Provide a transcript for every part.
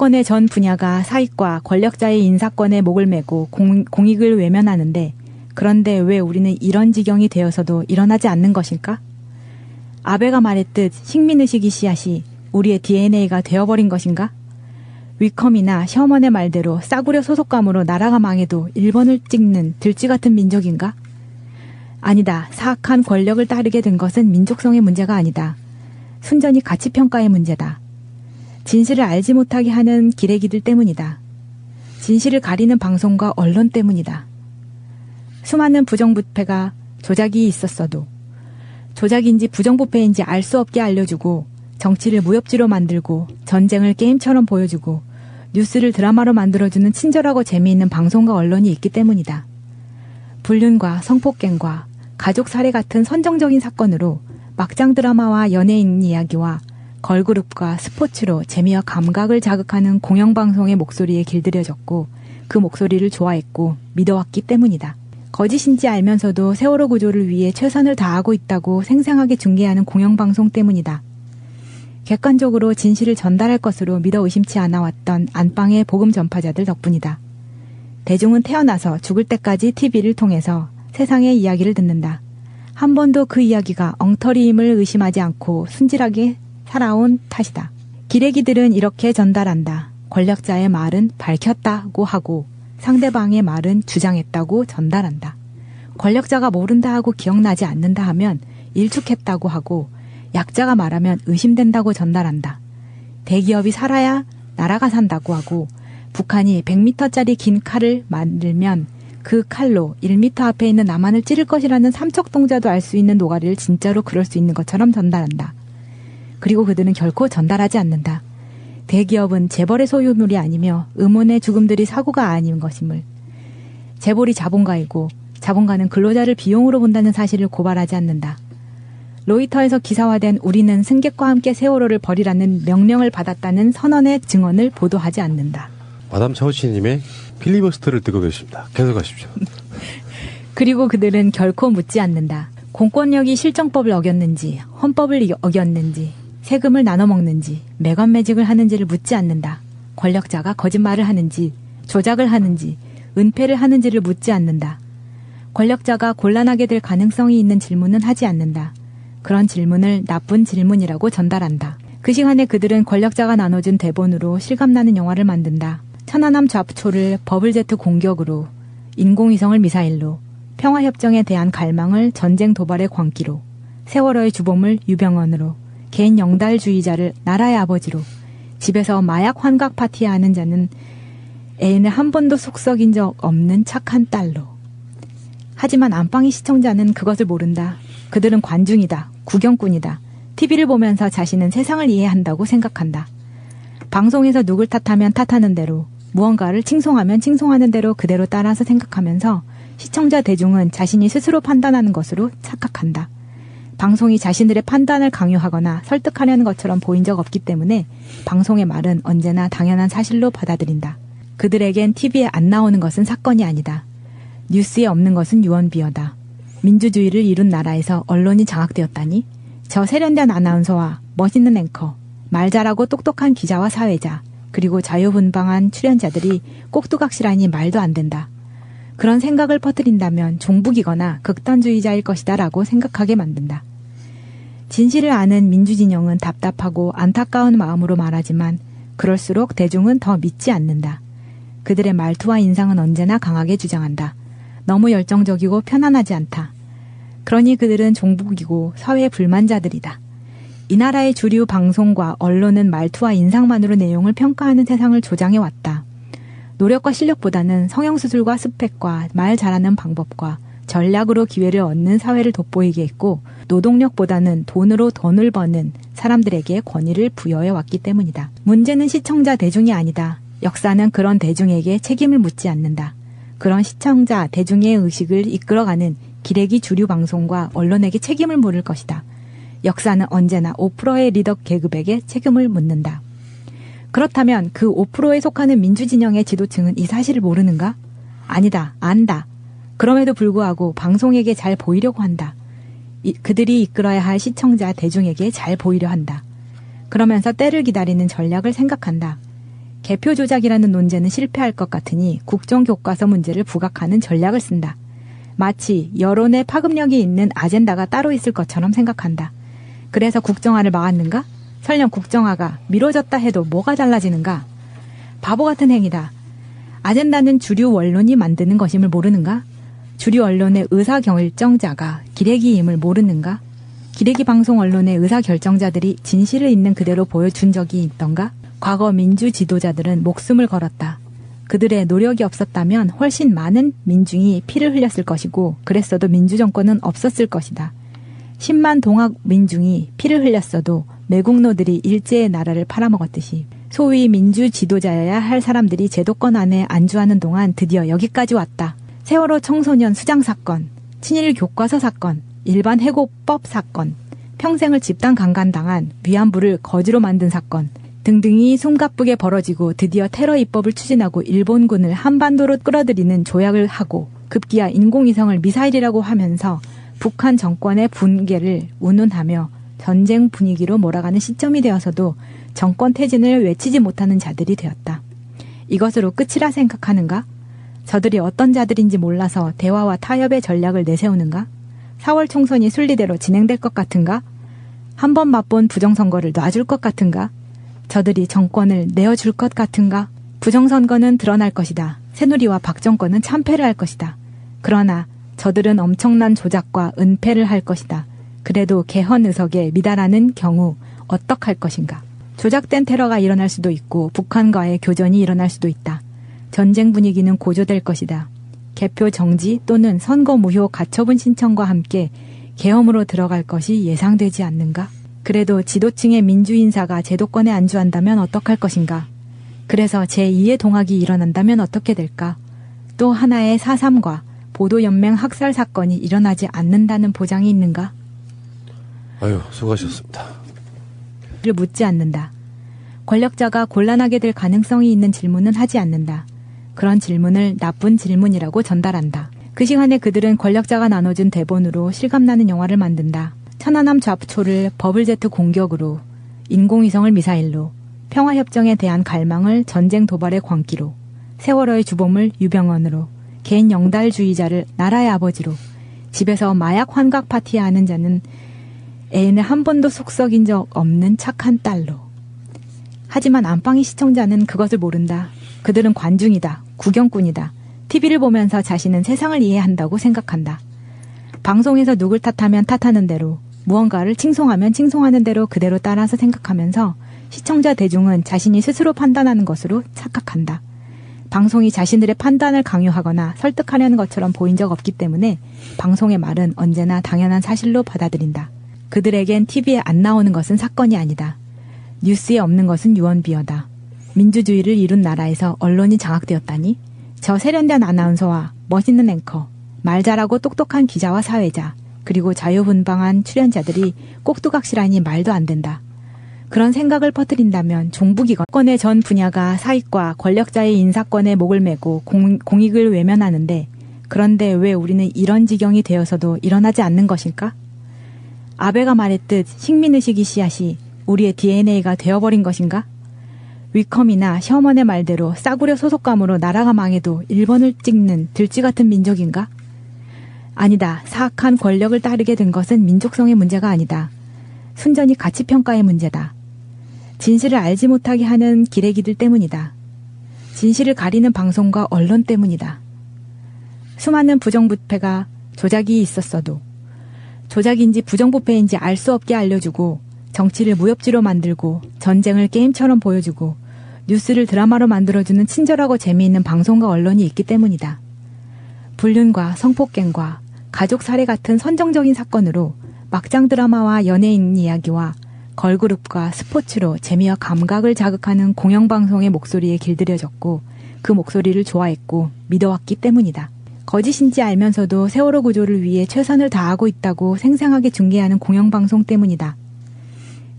사건의 전 분야가 사익과 권력자의 인사권에 목을 메고 공, 공익을 외면하는데 그런데 왜 우리는 이런 지경이 되어서도 일어나지 않는 것일까? 아베가 말했듯 식민의식이 씨앗이 우리의 DNA가 되어버린 것인가? 위컴이나 셔먼의 말대로 싸구려 소속감으로 나라가 망해도 일본을 찍는 들쥐 같은 민족인가? 아니다. 사악한 권력을 따르게 된 것은 민족성의 문제가 아니다. 순전히 가치평가의 문제다. 진실을 알지 못하게 하는 기레기들 때문이다. 진실을 가리는 방송과 언론 때문이다. 수많은 부정부패가 조작이 있었어도 조작인지 부정부패인지 알 수 없게 알려주고 정치를 무협지로 만들고 전쟁을 게임처럼 보여주고 뉴스를 드라마로 만들어주는 친절하고 재미있는 방송과 언론이 있기 때문이다. 불륜과 성폭행과 가족 살해 같은 선정적인 사건으로 막장 드라마와 연예인 이야기와 걸그룹과 스포츠로 재미와 감각을 자극하는 공영방송의 목소리에 길들여졌고 그 목소리를 좋아했고 믿어왔기 때문이다. 거짓인지 알면서도 세월호 구조를 위해 최선을 다하고 있다고 생생하게 중계하는 공영방송 때문이다. 객관적으로 진실을 전달할 것으로 믿어 의심치 않아 왔던 안방의 복음 전파자들 덕분이다. 대중은 태어나서 죽을 때까지 TV를 통해서 세상의 이야기를 듣는다. 한 번도 그 이야기가 엉터리임을 의심하지 않고 순진하게 살아온 탓이다. 기레기들은 이렇게 전달한다. 권력자의 말은 밝혔다고 하고 상대방의 말은 주장했다고 전달한다. 권력자가 모른다 하고 기억나지 않는다 하면 일축했다고 하고 약자가 말하면 의심된다고 전달한다. 대기업이 살아야 나라가 산다고 하고 북한이 100m짜리 긴 칼을 만들면 그 칼로 1m 앞에 있는 남한을 찌를 것이라는 삼척 동자도 알 수 있는 노가리를 진짜로 그럴 수 있는 것처럼 전달한다. 그리고 그들은 결코 전달하지 않는다. 대기업은 재벌의 소유물이 아니며 음원의 죽음들이 사고가 아닌 것임을. 재벌이 자본가이고 자본가는 근로자를 비용으로 본다는 사실을 고발하지 않는다. 로이터에서 기사화된 우리는 승객과 함께 세월호를 버리라는 명령을 받았다는 선언의 증언을 보도하지 않는다. 마담 차우치님의 필리버스터를 듣고 계십니다. 계속하십시오. 그리고 그들은 결코 묻지 않는다. 공권력이 실정법을 어겼는지, 헌법을 어겼는지, 세금을 나눠 먹는지, 매관매직을 하는지를 묻지 않는다. 권력자가 거짓말을 하는지, 조작을 하는지, 은폐를 하는지를 묻지 않는다. 권력자가 곤란하게 될 가능성이 있는 질문은 하지 않는다. 그런 질문을 나쁜 질문이라고 전달한다. 그 시간에 그들은 권력자가 나눠준 대본으로 실감나는 영화를 만든다. 천안함 좌초를 버블제트 공격으로, 인공위성을 미사일로, 평화협정에 대한 갈망을 전쟁 도발의 광기로, 세월호의 주범을 유병언으로, 개인 영달주의자를 나라의 아버지로, 집에서 마약 환각 파티하는 자는 애인을 한 번도 속썩인 적 없는 착한 딸로. 하지만 안방의 시청자는 그것을 모른다. 그들은 관중이다. 구경꾼이다. TV를 보면서 자신은 세상을 이해한다고 생각한다. 방송에서 누굴 탓하면 탓하는 대로, 무언가를 칭송하면 칭송하는 대로 그대로 따라서 생각하면서 시청자 대중은 자신이 스스로 판단하는 것으로 착각한다. 방송이 자신들의 판단을 강요하거나 설득하려는 것처럼 보인 적 없기 때문에 방송의 말은 언제나 당연한 사실로 받아들인다. 그들에겐 TV에 안 나오는 것은 사건이 아니다. 뉴스에 없는 것은 유언비어다. 민주주의를 이룬 나라에서 언론이 장악되었다니? 저 세련된 아나운서와 멋있는 앵커, 말 잘하고 똑똑한 기자와 사회자, 그리고 자유분방한 출연자들이 꼭두각시라니 말도 안 된다. 그런 생각을 퍼뜨린다면 종북이거나 극단주의자일 것이다 라고 생각하게 만든다. 진실을 아는 민주진영은 답답하고 안타까운 마음으로 말하지만 그럴수록 대중은 더 믿지 않는다. 그들의 말투와 인상은 언제나 강하게 주장한다. 너무 열정적이고 편안하지 않다. 그러니 그들은 종북이고 사회 불만자들이다. 이 나라의 주류 방송과 언론은 말투와 인상만으로 내용을 평가하는 세상을 조장해 왔다. 노력과 실력보다는 성형수술과 스펙과 말 잘하는 방법과 전략으로 기회를 얻는 사회를 돋보이게 했고 노동력보다는 돈으로 돈을 버는 사람들에게 권위를 부여해 왔기 때문이다. 문제는 시청자 대중이 아니다. 역사는 그런 대중에게 책임을 묻지 않는다. 그런 시청자 대중의 의식을 이끌어가는 기레기 주류 방송과 언론에게 책임을 물을 것이다. 역사는 언제나 5%의 리더 계급에게 책임을 묻는다. 그렇다면 그 5%에 속하는 민주진영의 지도층은 이 사실을 모르는가? 아니다, 안다. 그럼에도 불구하고 방송에게 잘 보이려고 한다. 이, 그들이 이끌어야 할 시청자 대중에게 잘 보이려 한다. 그러면서 때를 기다리는 전략을 생각한다. 개표 조작이라는 논제는 실패할 것 같으니 국정교과서 문제를 부각하는 전략을 쓴다. 마치 여론의 파급력이 있는 아젠다가 따로 있을 것처럼 생각한다. 그래서 국정화를 막았는가? 설령 국정화가 미뤄졌다 해도 뭐가 달라지는가? 바보 같은 행위다. 아젠다는 주류 언론이 만드는 것임을 모르는가? 주류 언론의 의사 결정자가 기레기임을 모르는가? 기레기 방송 언론의 의사 결정자들이 진실을 있는 그대로 보여준 적이 있던가? 과거 민주 지도자들은 목숨을 걸었다. 그들의 노력이 없었다면 훨씬 많은 민중이 피를 흘렸을 것이고 그랬어도 민주정권은 없었을 것이다. 10만 동학 민중이 피를 흘렸어도 매국노들이 일제의 나라를 팔아먹었듯이 소위 민주 지도자여야 할 사람들이 제도권 안에 안주하는 동안 드디어 여기까지 왔다. 세월호 청소년 수장 사건, 친일 교과서 사건, 일반 해고법 사건, 평생을 집단 강간당한 위안부를 거지로 만든 사건, 등등이 숨가쁘게 벌어지고 드디어 테러 입법을 추진하고 일본군을 한반도로 끌어들이는 조약을 하고 급기야 인공위성을 미사일이라고 하면서 북한 정권의 붕괴를 운운하며 전쟁 분위기로 몰아가는 시점이 되어서도 정권 퇴진을 외치지 못하는 자들이 되었다. 이것으로 끝이라 생각하는가? 저들이 어떤 자들인지 몰라서 대화와 타협의 전략을 내세우는가? 4월 총선이 순리대로 진행될 것 같은가? 한 번 맛본 부정선거를 놔줄 것 같은가? 저들이 정권을 내어줄 것 같은가? 부정선거는 드러날 것이다. 새누리와 박정권은 참패를 할 것이다. 그러나 저들은 엄청난 조작과 은폐를 할 것이다. 그래도 개헌 의석에 미달하는 경우 어떡할 것인가? 조작된 테러가 일어날 수도 있고 북한과의 교전이 일어날 수도 있다. 전쟁 분위기는 고조될 것이다. 개표 정지 또는 선거 무효 가처분 신청과 함께 계엄으로 들어갈 것이 예상되지 않는가? 그래도 지도층의 민주인사가 제도권에 안주한다면 어떡할 것인가? 그래서 제2의 동학이 일어난다면 어떻게 될까? 또 하나의 4.3과 보도연맹 학살 사건이 일어나지 않는다는 보장이 있는가? 아유, 수고하셨습니다. 를 묻지 않는다. 권력자가 곤란하게 될 가능성이 있는 질문은 하지 않는다. 그런 질문을 나쁜 질문이라고 전달한다. 그 시간에 그들은 권력자가 나눠준 대본으로 실감나는 영화를 만든다. 천안함 좌초를 버블제트 공격으로, 인공위성을 미사일로, 평화협정에 대한 갈망을 전쟁 도발의 광기로, 세월호의 주범을 유병언으로, 개인 영달주의자를 나라의 아버지로, 집에서 마약 환각 파티하는 자는 애인을 한 번도 속썩인 적 없는 착한 딸로. 하지만 안방의 시청자는 그것을 모른다. 그들은 관중이다. 구경꾼이다. TV를 보면서 자신은 세상을 이해한다고 생각한다. 방송에서 누굴 탓하면 탓하는 대로, 무언가를 칭송하면 칭송하는 대로 그대로 따라서 생각하면서 시청자 대중은 자신이 스스로 판단하는 것으로 착각한다. 방송이 자신들의 판단을 강요하거나 설득하려는 것처럼 보인 적 없기 때문에 방송의 말은 언제나 당연한 사실로 받아들인다. 그들에겐 TV에 안 나오는 것은 사건이 아니다. 뉴스에 없는 것은 유언비어다. 민주주의를 이룬 나라에서 언론이 장악되었다니? 저 세련된 아나운서와 멋있는 앵커, 말 잘하고 똑똑한 기자와 사회자, 그리고 자유분방한 출연자들이 꼭두각시라니 말도 안 된다. 그런 생각을 퍼뜨린다면 종북이건의 전 분야가 사익과 권력자의 인사권에 목을 메고 공, 공익을 외면하는데 그런데 왜 우리는 이런 지경이 되어서도 일어나지 않는 것일까? 아베가 말했듯 식민의식이 씨앗이 우리의 DNA가 되어버린 것인가? 위컴이나 셔먼의 말대로 싸구려 소속감으로 나라가 망해도 1번을 찍는 들쥐 같은 민족인가? 아니다. 사악한 권력을 따르게 된 것은 민족성의 문제가 아니다. 순전히 가치평가의 문제다. 진실을 알지 못하게 하는 기레기들 때문이다. 진실을 가리는 방송과 언론 때문이다. 수많은 부정부패가 조작이 있었어도 조작인지 부정부패인지 알 수 없게 알려주고 정치를 무협지로 만들고 전쟁을 게임처럼 보여주고 뉴스를 드라마로 만들어주는 친절하고 재미있는 방송과 언론이 있기 때문이다. 불륜과 성폭행과 가족 살해 같은 선정적인 사건으로 막장 드라마와 연예인 이야기와 걸그룹과 스포츠로 재미와 감각을 자극하는 공영방송의 목소리에 길들여졌고 그 목소리를 좋아했고 믿어왔기 때문이다. 거짓인지 알면서도 세월호 구조를 위해 최선을 다하고 있다고 생생하게 중계하는 공영방송 때문이다.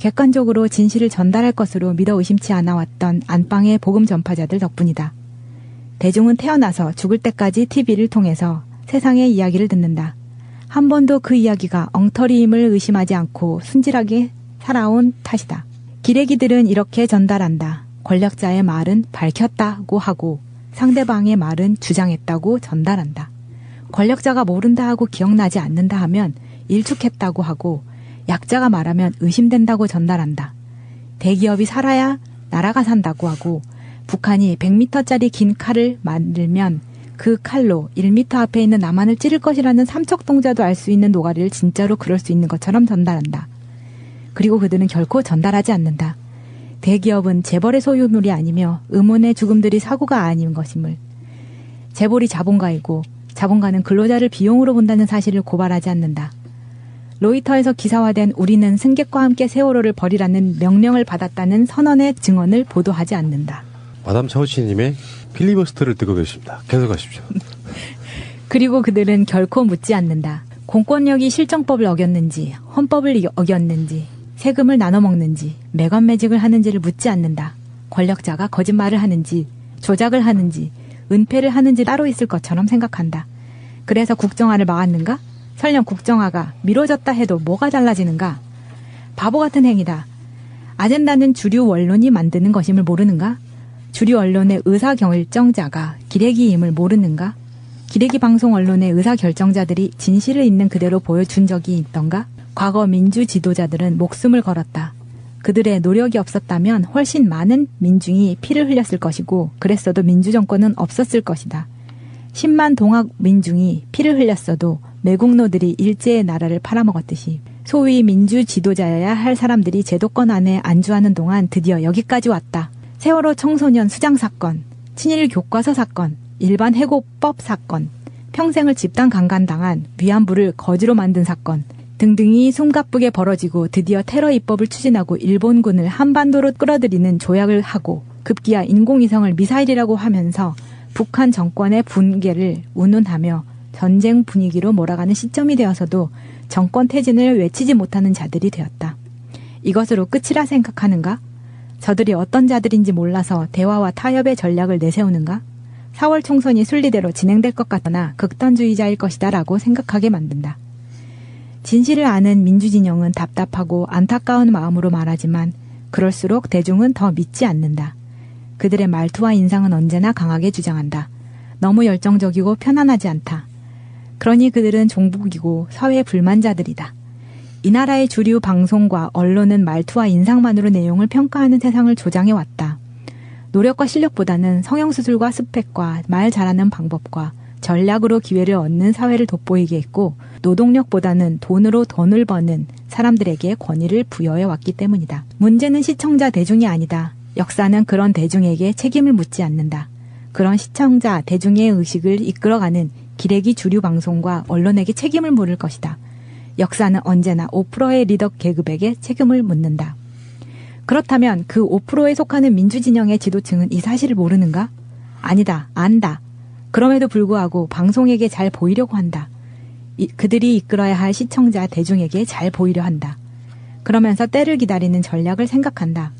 객관적으로 진실을 전달할 것으로 믿어 의심치 않아 왔던 안방의 복음 전파자들 덕분이다. 대중은 태어나서 죽을 때까지 TV를 통해서 세상의 이야기를 듣는다. 한 번도 그 이야기가 엉터리임을 의심하지 않고 순진하게 살아온 탓이다. 기레기들은 이렇게 전달한다. 권력자의 말은 밝혔다고 하고 상대방의 말은 주장했다고 전달한다. 권력자가 모른다 하고 기억나지 않는다 하면 일축했다고 하고 약자가 말하면 의심된다고 전달한다. 대기업이 살아야 나라가 산다고 하고 북한이 100m짜리 긴 칼을 만들면 그 칼로 1m 앞에 있는 남한을 찌를 것이라는 삼척 동자도 알 수 있는 노가리를 진짜로 그럴 수 있는 것처럼 전달한다. 그리고 그들은 결코 전달하지 않는다. 대기업은 재벌의 소유물이 아니며 음원의 죽음들이 사고가 아닌 것임을. 재벌이 자본가이고 자본가는 근로자를 비용으로 본다는 사실을 고발하지 않는다. 로이터에서 기사화된 우리는 승객과 함께 세월호를 버리라는 명령을 받았다는 선언의 증언을 보도하지 않는다. 마담 차우치님의 필리버스터를 듣고 계십니다. 계속하십시오. 그리고 그들은 결코 묻지 않는다. 공권력이 실정법을 어겼는지, 헌법을 어겼는지, 세금을 나눠 먹는지, 매관매직을 하는지를 묻지 않는다. 권력자가 거짓말을 하는지, 조작을 하는지, 은폐를 하는지 따로 있을 것처럼 생각한다. 그래서 국정화를 막았는가? 설령 국정화가 미뤄졌다 해도 뭐가 달라지는가? 바보 같은 행위다. 아젠다는 주류 언론이 만드는 것임을 모르는가? 주류 언론의 의사 결정자가 기레기임을 모르는가? 기레기 방송 언론의 의사 결정자들이 진실을 있는 그대로 보여준 적이 있던가? 과거 민주 지도자들은 목숨을 걸었다. 그들의 노력이 없었다면 훨씬 많은 민중이 피를 흘렸을 것이고 그랬어도 민주정권은 없었을 것이다. 10만 동학 민중이 피를 흘렸어도 매국노들이 일제의 나라를 팔아먹었듯이 소위 민주 지도자여야 할 사람들이 제도권 안에 안주하는 동안 드디어 여기까지 왔다. 세월호 청소년 수장 사건, 친일 교과서 사건, 일반 해고법 사건, 평생을 집단 강간당한 위안부를 거지로 만든 사건 등등이 숨가쁘게 벌어지고 드디어 테러 입법을 추진하고 일본군을 한반도로 끌어들이는 조약을 하고 급기야 인공위성을 미사일이라고 하면서 북한 정권의 붕괴를 운운하며 전쟁 분위기로 몰아가는 시점이 되어서도 정권 퇴진을 외치지 못하는 자들이 되었다. 이것으로 끝이라 생각하는가? 저들이 어떤 자들인지 몰라서 대화와 타협의 전략을 내세우는가? 4월 총선이 순리대로 진행될 것 같거나 극단주의자일 것이다 라고 생각하게 만든다. 진실을 아는 민주진영은 답답하고 안타까운 마음으로 말하지만 그럴수록 대중은 더 믿지 않는다. 그들의 말투와 인상은 언제나 강하게 주장한다. 너무 열정적이고 편안하지 않다. 그러니 그들은 종북이고 사회 불만자들이다. 이 나라의 주류 방송과 언론은 말투와 인상만으로 내용을 평가하는 세상을 조장해 왔다. 노력과 실력보다는 성형수술과 스펙과 말 잘하는 방법과 전략으로 기회를 얻는 사회를 돋보이게 했고 노동력보다는 돈으로 돈을 버는 사람들에게 권위를 부여해 왔기 때문이다. 문제는 시청자 대중이 아니다. 역사는 그런 대중에게 책임을 묻지 않는다. 그런 시청자 대중의 의식을 이끌어가는 기레기 주류 방송과 언론에게 책임을 물을 것이다. 역사는 언제나 5%의 리더 계급에게 책임을 묻는다. 그렇다면 그 5%에 속하는 민주진영의 지도층은 이 사실을 모르는가? 아니다, 안다. 그럼에도 불구하고 방송에게 잘 보이려고 한다. 이, 그들이 이끌어야 할 시청자 대중에게 잘 보이려 한다. 그러면서 때를 기다리는 전략을 생각한다.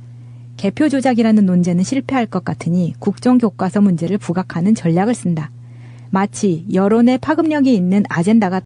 개표 조작이라는 논제는 실패할 것 같으니 국정교과서 문제를 부각하는 전략을 쓴다. 마치 여론의 파급력이 있는 아젠다가